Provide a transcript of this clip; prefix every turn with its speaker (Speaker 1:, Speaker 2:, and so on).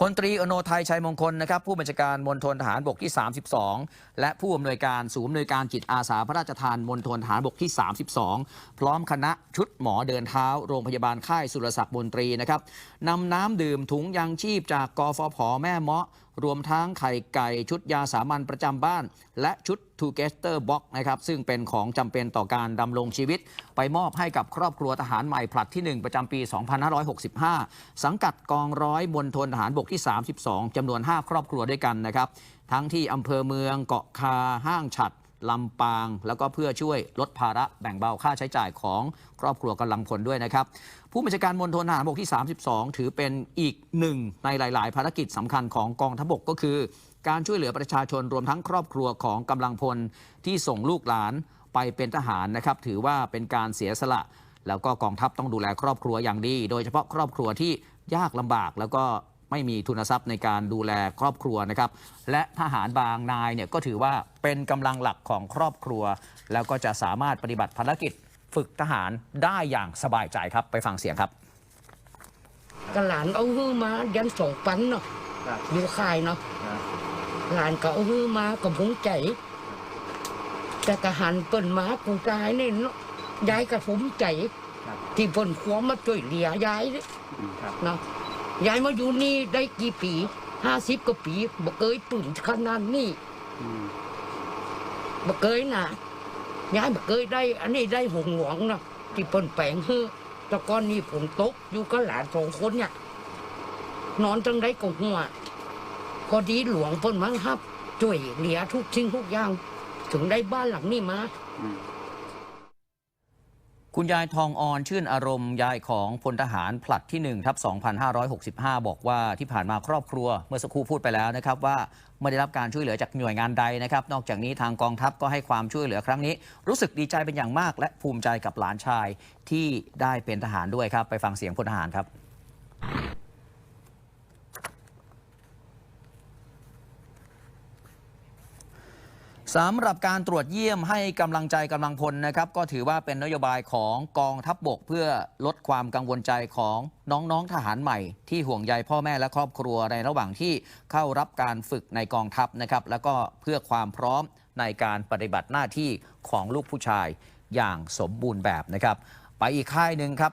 Speaker 1: พลตรีอโนไทยชัยมงคลนะครับผู้บัญชาการมณฑลทหารบกที่ 32 และผู้อำนวยการศูนย์อำนวยการจิตอาสาพระราชทานมณฑลทหารบกที่ 32 พร้อมคณะชุดหมอเดินเท้า โรงพยาบาลค่ายสุรศักดิ์มนตรีนะครับนำน้ำดื่มถุงยางชีพจากกฟผแม่เมาะ รวมทั้งไข่ไก่ชุดยาสามัญประจำบ้าน และชุด t o g e t h e r Box นะครับซึ่งเป็นของจำเป็นต่อการดำรงชีวิต ไปมอบให้กับครอบครัวทหารใหม่ผลัดที่ 1 ประจำปี 2565 สังกัดกองร้อยมณฑลทหารบกที่ 32จำนวน 5 ครอบครัวด้วยกันนะครับ ทั้งที่อำเภอเมืองเกาะคาห้างฉัด ลำปาง แล้วก็เพื่อช่วยลดภาระแบ่งเบาค่าใช้จ่ายของครอบครัวกำลังพลด้วยนะครับ ผู้บัญชาการมณฑลทหารบกที่ 32 ถือเป็นอีกหนึ่งในหลาย ๆ ภารกิจสำคัญของกองทัพบกก็คือ การช่วยเหลือประชาชนรวมทั้งครอบครัวของกำลังพลที่ส่งลูกหลานไปเป็นทหารนะครับ ถือว่าเป็นการเสียสละ แล้วก็กองทัพต้องดูแลครอบครัวอย่างดี โดยเฉพาะครอบครัวที่ยากลำบากแล้วก็ ไม่มีทุนทรัพย์ในการดูแลครอบครัวนะครับและทหารบางนายเนี่ยก็ถือว่าเป็นกำลังหลักของครอบครัว แล้วก็จะสามารถปฏิบัติภารกิจฝึกทหารได้อย่างสบายใจครับไปฟังเสียงครับ
Speaker 2: ก็หลานเอาฮื้อมายันสองปันเนาะ
Speaker 3: ครับ
Speaker 2: อยู่ค่ายเนาะ
Speaker 3: ครับ
Speaker 2: หลานก็เอาฮื้อมาก็ภูมิใจ แต่กะหันเปิ้นมากูตายเนี่ยเนาะยายก็ภูมิใจ
Speaker 3: ครับ
Speaker 2: ที่เปิ้นขวมาช่วยเหลือยายเนี่ย
Speaker 3: อืมครับ
Speaker 2: เนาะ ยายมาอยู่นี่ได้กี่ปีห้าสิบกว่าปีบ่เคยปืนขนาดนี้
Speaker 3: อืม
Speaker 2: บ่เคยนะยายบ่เคยได้ อันนี้ได้หงหวงเนาะที่เปิ้นแปลงฮื้อแต่ก่อนนี้ฝนตกอยู่กับหลานสองคนเนี่ยนอนจังได้ก็หัวพอดีหลวงเพิ่นมั้งครับช่วยเหลือทุกสิ่งทุกอย่าง ถึงได้บ้านหลังนี้มา
Speaker 3: อืม
Speaker 1: คุณยายทองออนชื่นอารมณ์ยายของพลทหารผลัดที่1ทับ2565 บอกว่าที่ผ่านมาครอบครัว เมื่อสักครู่พูดไปแล้วนะครับว่าไม่ได้รับการช่วยเหลือจากหน่วยงานใดนะครับ นอกจากนี้ทางกองทัพก็ให้ความช่วยเหลือครั้งนี้ รู้สึกดีใจเป็นอย่างมาก และภูมิใจกับหลานชายที่ได้เป็นทหารด้วยครับ ไปฟังเสียงพลทหารครับ สำหรับการตรวจเยี่ยมให้กำลังใจกำลังพลนะครับ ก็ถือว่าเป็นนโยบายของกองทัพบบก เพื่อลดความกังวลใจของน้องๆทหารใหม่ ที่ห่วงใยพ่อแม่และครอบครัวในระหว่างที่เข้ารับการฝึกในกองทัพนะครับ แล้วก็เพื่อความพร้อมในการปฏิบัติหน้าที่ของลูกผู้ชายอย่างสมบูรณ์แบบนะครับ ไปอีกค่ายหนึ่งครับ